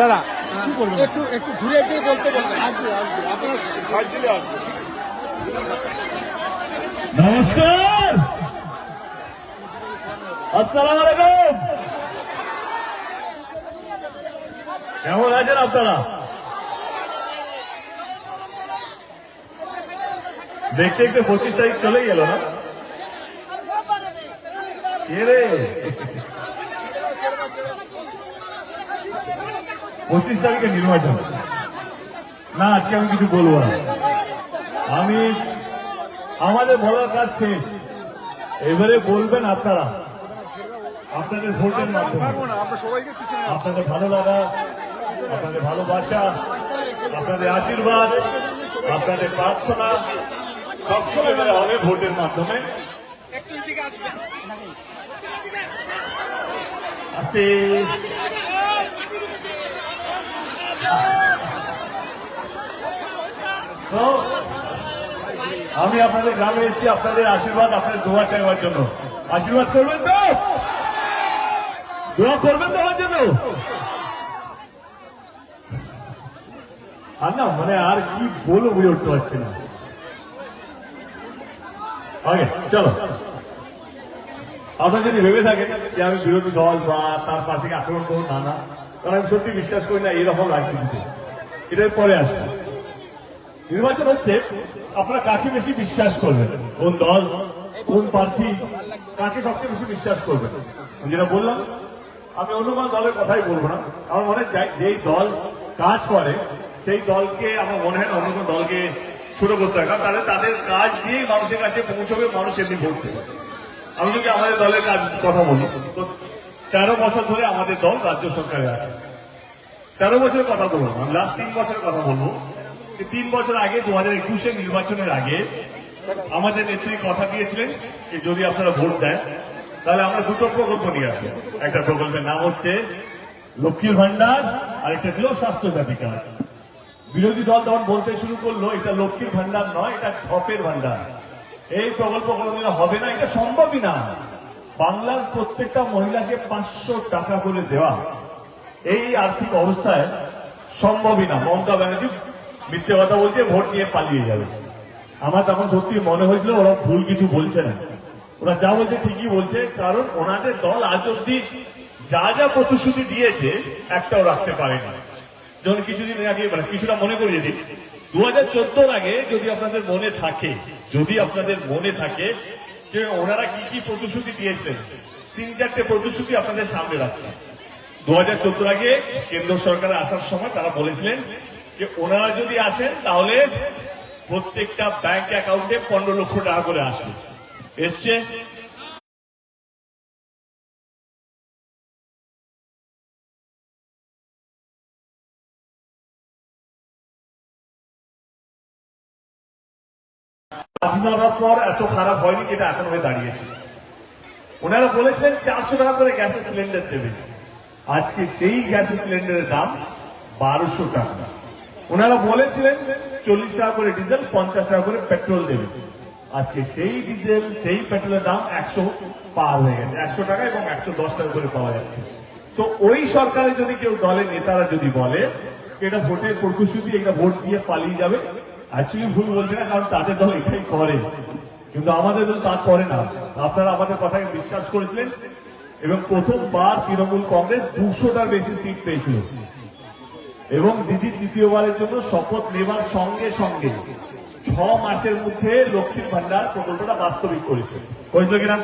দাদা। একটু একটু ঘুরে ফিরে বলতে বলবেন আসবে আসবে। আপনার সাইড দিলে আসবে। নমস্কার। আসসালাম আলাইকুম। কেমন আছেন আপনারা? দেখতে দেখতে পঁচিশ তারিখ চলে গেল না? কে রে? পঁচিশ তারিখে নির্বাচন না আজকে আমি কিছু বলব না। আমি আমাদের বলার কাজ শেষ। এবারে বলবেন আপনারা। আপনাদের ভোটের মাধ্যমে। আপনাদের ভালো লাগা আপনাদের ভালোবাসা আপনাদের আশীর্বাদ আপনাদের প্রার্থনা সবকিছু এবারে হবে ভোটের মাধ্যমে। আস্তে। তো, আমি আপনাদের গ্রামে এসেছি, আপনাদের আশীর্বাদ, আপনাদের দোয়া চাইবার জন্য। আশীর্বাদ করবেন তো? দোয়া করবেন তো আমার জন্য? আর না মানে আর কি বলব বুঝে উঠতে পারছি না। আগে, চলো। আপনারা যদি ভেবে থাকেন যে আমি বিরোধী দল বা তার প্রার্থীকে আক্রমণ করব না না কারণ আমি সত্যি বিশ্বাস করি না, এরকম রাজনীতিতে। এটার পরে আসবে। নির্বাচন হচ্ছে, আপনারা কাকে বেশি বিশ্বাস করবেন? কোন দল, কোন প্রার্থী, কাকে সবচেয়ে বেশি বিশ্বাস করবেন? আমি যেটা বললাম, আমি অন্য কোনো দলের কথাই বলব না। আমার মনে হয় যেই দল কাজ করে, সেই দলকে আমার মনে হয় না অন্য কোনো দলকে ছোট করতে হয়। কারণ তাদের তাদের কাজ দিয়েই মানুষের কাছে পৌঁছবে, মানুষ এমনি ভোট দেবে আমি যদি আমাদের দলের কাজ কথা বলি তেরো বছর ধরে আমাদের দল রাজ্য সরকারে আছে। তেরো বছরের কথা বলব আমি লাস্ট তিন বছরের কথা বলব। তিন বছর আগে দু হাজার একুশে নির্বাচনের আগে আমাদের নেত্রী কথা দিয়েছিলেন যে যদি আপনারা ভোট দেন, তাহলে আমরা দুটো প্রকল্প নিয়ে আসব। একটা প্রকল্পের নাম হচ্ছে লক্ষ্মীর ভান্ডার আর একটা ছিল স্বাস্থ্য সাথী কার্ড। বিরোধী দল তখন বলতে শুরু করল, এটা লক্ষ্মীর ভান্ডার নয়, এটা ঢপের ভান্ডার এই প্রকল্প কোনোদিন হবে না, এটা সম্ভবই না। বাংলার প্রত্যেকটা মহিলাকে পাঁচশো টাকা করে দেওয়া এই আর্থিক অবস্থায় সম্ভবই না। মমতা ব্যানার্জি মিথ্যে কথা বলছে, ভোট নিয়ে পালিয়ে যাবে। আমার তখন সত্যি মনে হয়েছিল, ওরা ভুল কিছু বলছে না। ওরা যা বলছে ঠিকই বলছে, কারণ ওনাদের দল আজ অব্দি যা যা প্রতিশ্রুতি দিয়েছে, একটাও রাখতে পারেনি। যেমন কিছুদিন আগে মানে কিছুটা মনে করিয়ে দিই দু হাজার আগে যদি আপনাদের মনে থাকে, যদি আপনাদের মনে থাকে যে ওনারা কি কি প্রতিশ্রুতি দিয়েছিলেন, তিন চারটে প্রতিশ্রুতি আপনাদের সামনে রাখছে। দু আগে কেন্দ্র সরকারে আসার সময় তারা বলেছিলেন যে ওনারা যদি আসেন, তাহলে প্রত্যেকটা ব্যাংক অ্যাকাউন্টে পনেরো লক্ষ টাকা করে আসবে। এসছে? পর এত খারাপ হয়নি যেটা এখন হয়ে দাঁড়িয়েছে। ওনারা বলেছিলেন চারশো টাকা করে গ্যাসের সিলিন্ডার দেবে। আজকে সেই গ্যাসের সিলিন্ডারের দাম বারোশো টাকা। ওনারা বলেছিলেন চল্লিশ টাকা করে ডিজেল, পঞ্চাশ টাকা করে পেট্রোল দেবে। আজকে সেই ডিজেল, সেই পেট্রোলের দাম একশো পার হয়ে গেছে। একশো টাকা এবং একশো দশ টাকা করে পাওয়া যাচ্ছে। তো ওই সরকারে যদি কেউ দলের নেতারা যদি বলে এটা ভোটের প্রতিশ্রুতি, এটা ভোট দিয়ে পালিয়ে যাবে অ্যাকচুয়ালি ভুল বলছে না, কারণ তাদের দল এটাই করে। কিন্তু আমাদের দল তা করে না। আপনারা আমাদের কথাকে বিশ্বাস করেছিলেন এবং প্রথমবার তৃণমূল কংগ্রেস দুশোটার বেশি সিট পেয়েছিল। এবং দিদি দ্বিতীয়বারের জন্য শপথ নেবার সঙ্গে সঙ্গে ছ মাসের মধ্যে লক্ষ্মীর ভান্ডার প্রকল্পটা বাস্তবিক করেছে। করেছিল কিনা?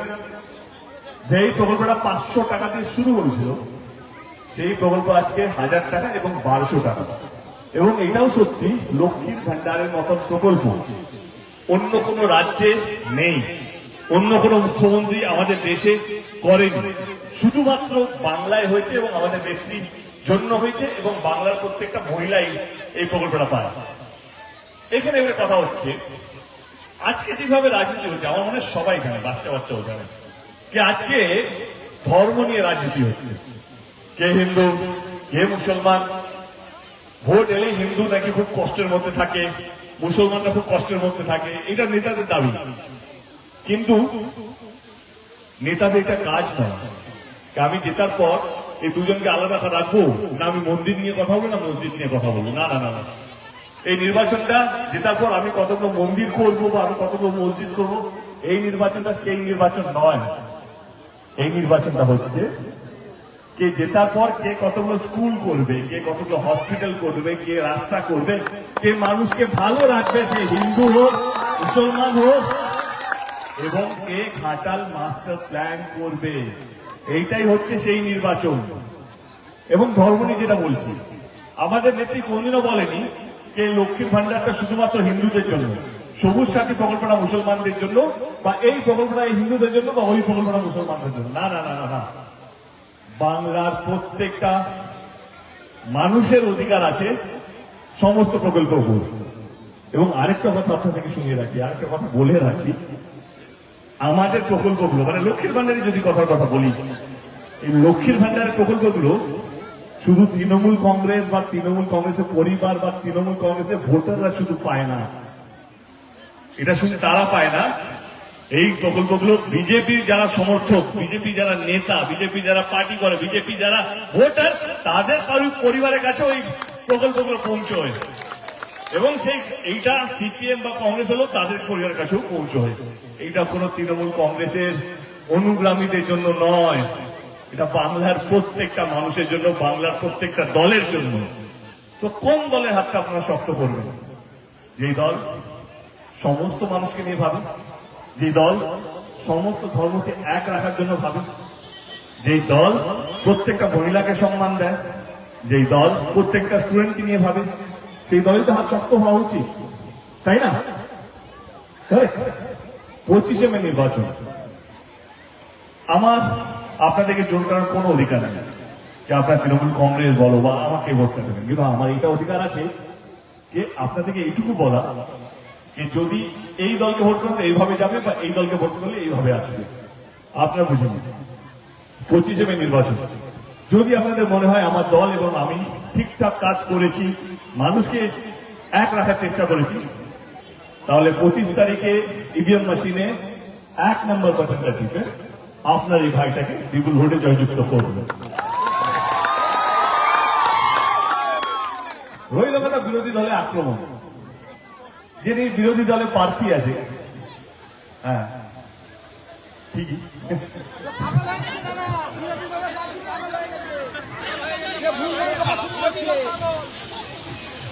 যেই প্রকল্পটা পাঁচশো টাকা দিয়ে শুরু হয়েছিল সেই প্রকল্প আজকে হাজার টাকা এবং বারোশো টাকা। এবং এটাও সত্যি লক্ষ্মীর ভান্ডারের মতন প্রকল্প। অন্য কোনো রাজ্যে নেই। অন্য কোনো মুখ্যমন্ত্রী আমাদের দেশে করেনি। শুধুমাত্র বাংলায় হয়েছে এবং আমাদের নেত্রীর জন্য হয়েছে এবং বাংলার প্রত্যেকটা মহিলাই এই প্রকল্পটা পায়। এখানে এবার কথা হচ্ছে, আজকে যেভাবে রাজনীতি হচ্ছে, আমার মনে সবাই জানে, বাচ্চা বাচ্চাও জানে, যে আজকে ধর্ম নিয়ে রাজনীতি হচ্ছে। কে হিন্দু, কে মুসলমান, ভোট এলেই হিন্দু নাকি খুব কষ্টের মধ্যে থাকে, মুসলমানরা খুব কষ্টের মধ্যে থাকে, এটা নেতাদের দাবি। কিন্তু নেতাদের এটা কাজ নয়। আমি জেতার পর এই দুজনকে আলাদা রাখব? না আমি মন্দির নিয়ে কথা বলব, না মসজিদ নিয়ে কথা বলব? না না না না। এই নির্বাচনটা জেতার পর আমি কতগুলো মন্দির করব বা আমি কতগুলো মসজিদ করব, এই নির্বাচনটা সেই নির্বাচন নয়। এই নির্বাচনটা হচ্ছে কে জেতার পর কে কতগুলো স্কুল করবে, কে কতগুলো হসপিটাল করবে, কে রাস্তা করবে, কে মানুষকে ভালো রাখবে, সে হিন্দু হোক, মুসলমান হোক, এবং কে খাটাল মাস্টার প্ল্যান করবে। এইটাই হচ্ছে সেই নির্বাচন। এবং ধর্ম নিয়ে যেটা বলছি, আমাদের নেত্রী কোনদিনও বলেনি যে লক্ষ্মীর ভান্ডারটা শুধুমাত্র হিন্দুদের জন্য, সবুজ সাথী প্রকল্পটা মুসলমানদের জন্য, বা এই প্রকল্পটা হিন্দুদের জন্য, বা ওই প্রকল্পটা মুসলমানদের জন্য। না না না না না। বাংলার প্রত্যেকটা মানুষের অধিকার আছে সমস্ত প্রকল্প এবং আরেকটা কথা আপনাদেরকে শুনিয়ে রাখি, আরেকটা কথা বলে রাখি। আমাদের প্রকল্পগুলো মানে লক্ষ্মীর ভান্ডারে যদি কথার কথা বলি, এই লক্ষ্মীর ভান্ডারের প্রকল্পগুলো শুধু তৃণমূল কংগ্রেস বা তৃণমূল কংগ্রেসের পরিবার বা তৃণমূল কংগ্রেসের ভোটাররা শুধু পায় না, এটা শুনে তারা পায় না। এই প্রকল্পগুলো বিজেপির যারা সমর্থক, বিজেপি যারা নেতা, বিজেপি যারা পার্টি করে, বিজেপি যারা ভোটার, তাদের কারও পরিবারের কাছে ওই প্রকল্পগুলো পৌঁছয়। এবং সেই এইটা সিপিএম বা কংগ্রেস হলো তাদের পরিবারের কাছেও পৌঁছয়। এইটা কোনো তৃণমূল কংগ্রেসের অনুগ্রামীদের জন্য নয়। এটা বাংলার প্রত্যেকটা মানুষের জন্য, বাংলার প্রত্যেকটা দলের জন্য। তো কোন দলের হাতটা আপনারা শক্ত করবেন? যেই দল সমস্ত মানুষকে নিয়ে ভাবে যে দল সমস্ত ধর্মকে এক রাখার জন্য ভাবে যেই দল প্রত্যেকটা মহিলাকে সম্মান দেয়। যেই দল প্রত্যেকটা স্টুডেন্টকে নিয়ে ভাবে সেই দলই তো হাত শক্ত হওয়া উচিত, তাই না? পঁচিশে মে নির্বাচন। আমার, আপনাদেরকে জোর করার কোনো অধিকার নেই যে আপনার তৃণমূল কংগ্রেস বলো বা আমাকে ভোটটা দেবেন। কিন্তু আমার এটা অধিকার আছে যে আপনাদেরকে এইটুকু বলা যে যদি এই দলকে ভোট করলে এইভাবে যাবে বা এই দলকে ভোট করলে এইভাবে আসবে। আপনারা বুঝে নিন। পঁচিশে মে নির্বাচন। যদি আপনাদের মনে হয় আমার দল এবং আমি ঠিকঠাক কাজ করেছি, মানুষকে এক রাখার চেষ্টা করেছি। তাহলে পঁচিশ তারিখে ইভিএম মেশিনে এক নম্বর বাটনটা টিপে আপনার এই ভাইটাকে বিপুল ভোটে জয়যুক্ত করবে। রইল কথা বিরোধী দলে আক্রমণ। যিনি বিরোধী দলে প্রার্থী আছে হ্যাঁ ঠিকই।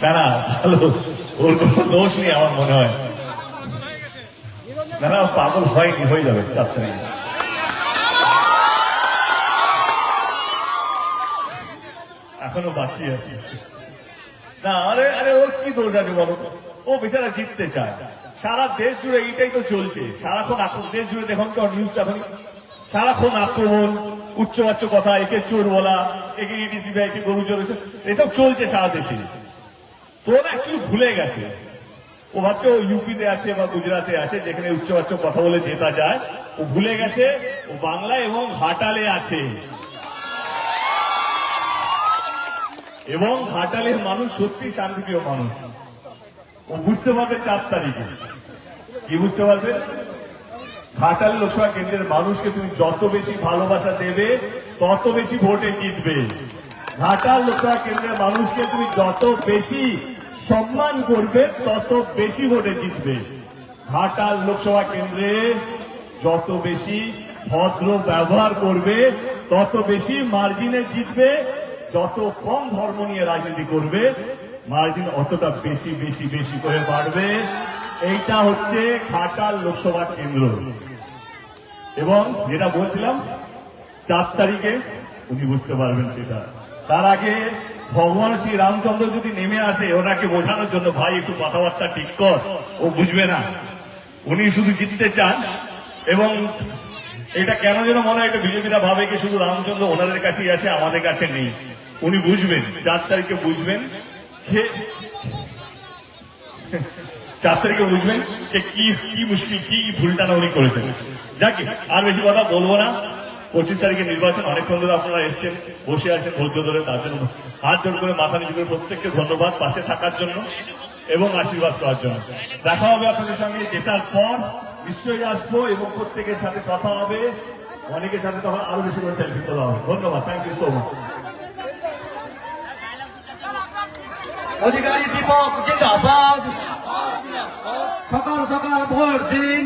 ভালো। ওর কোনো দোষ নেই আমার মনে হয়। পাগল হয়নি হয়ে যাবে এখনও বাকি আছে। না, আরে আরে, ওর কি দোষ আছে বলো ও বেচারা জিততে চায়। সারা দেশ জুড়ে এইটাই তো চলছে। সারাক্ষণ আক্রমণ দেশ জুড়ে দেখুন তো নিউজ দেখুন সারাক্ষণ আক্রমণ, উচ্চবাচ্য কথা, একে চোর বলা, একে ইডিসি বা একে গরু চোর এসব চলছে সারা দেশে। তো ওরা অ্যাকচুয়ালি ভুলে গেছে। ও ভাবছে ও ইউপিতে আছে বা গুজরাটে আছে, যেখানে উচ্চবাচ্য কথা বলে জেতা যায়। ও ভুলে গেছে, ও বাংলা এবং ঘাটালে আছে। এবং ঘাটালের মানুষ সত্যি শান্তিপ্রিয় মানুষ। ও বুঝতে পারবে চার তারিখে। কি বুঝতে পারবে? ঘাটাল লোকসভা কেন্দ্রের মানুষকে তুমি যত বেশি ভালোবাসা দেবে, তত বেশি ভোটে জিতবে। ঘাটাল লোকসভা কেন্দ্রের মানুষকে তুমি যত বেশি সম্মান করবে, তত বেশি ভোটে জিতবে। ঘাটাল লোকসভা কেন্দ্রে যত বেশি ভদ্র ব্যবহার করবে, তত বেশি মার্জিনে জিতবে, যত কম ধর্ম নিয়ে রাজনীতি করবে, মার্জিন অতটা বেশি বেশি বেশি করে বাড়বে। এইটা হচ্ছে ঘাটাল লোকসভা কেন্দ্র। এবং যেটা বলছিলাম, চার তারিখে উনি বুঝতে পারবেন সেটা। তার আগে ভগবান শ্রী রামচন্দ্র যদি নেমে আসে, ওনাকে বোঝানোর জন্য, ভাই, একটু কথাবার্তা ঠিক কর, ও বুঝবে না। উনি শুধু জিততে চান, এবং এটা কেন যেন মনে হয়, এটা বিজেপিরা ভাবে কি শুধু রামচন্দ্র ওনাদের কাছেই আছে, আমাদের কাছে নেই। উনি বুঝবেন, চার তারিখে বুঝবেন চার তারিখে বুঝবেন যে কি কি মুশকিল, কি ভুলটা না উনি করেছেন। যাকে, আর বেশি কথা বলব না। পঁচিশ তারিখে নির্বাচন অনেকক্ষণ ধরে আপনারা এসছেন, বসে আছেন ধৈর্য ধরে, তার জন্য হাত জোর করে মাথা নিচু করে প্রত্যেককে ধন্যবাদ পাশে থাকার জন্য এবং আশীর্বাদ করার জন্য। দেখা হবে আপনাদের সঙ্গে যেটার পর। নিশ্চয়ই আসব এবং প্রত্যেকের সাথে কথা হবে। অনেকের সাথে তখন আরও বেশি করে সেলফি তোলা হবে। ধন্যবাদ thank you so much Adhikari Deepak, জিন্দাবাদ। সকাল সকাল ভোট দিন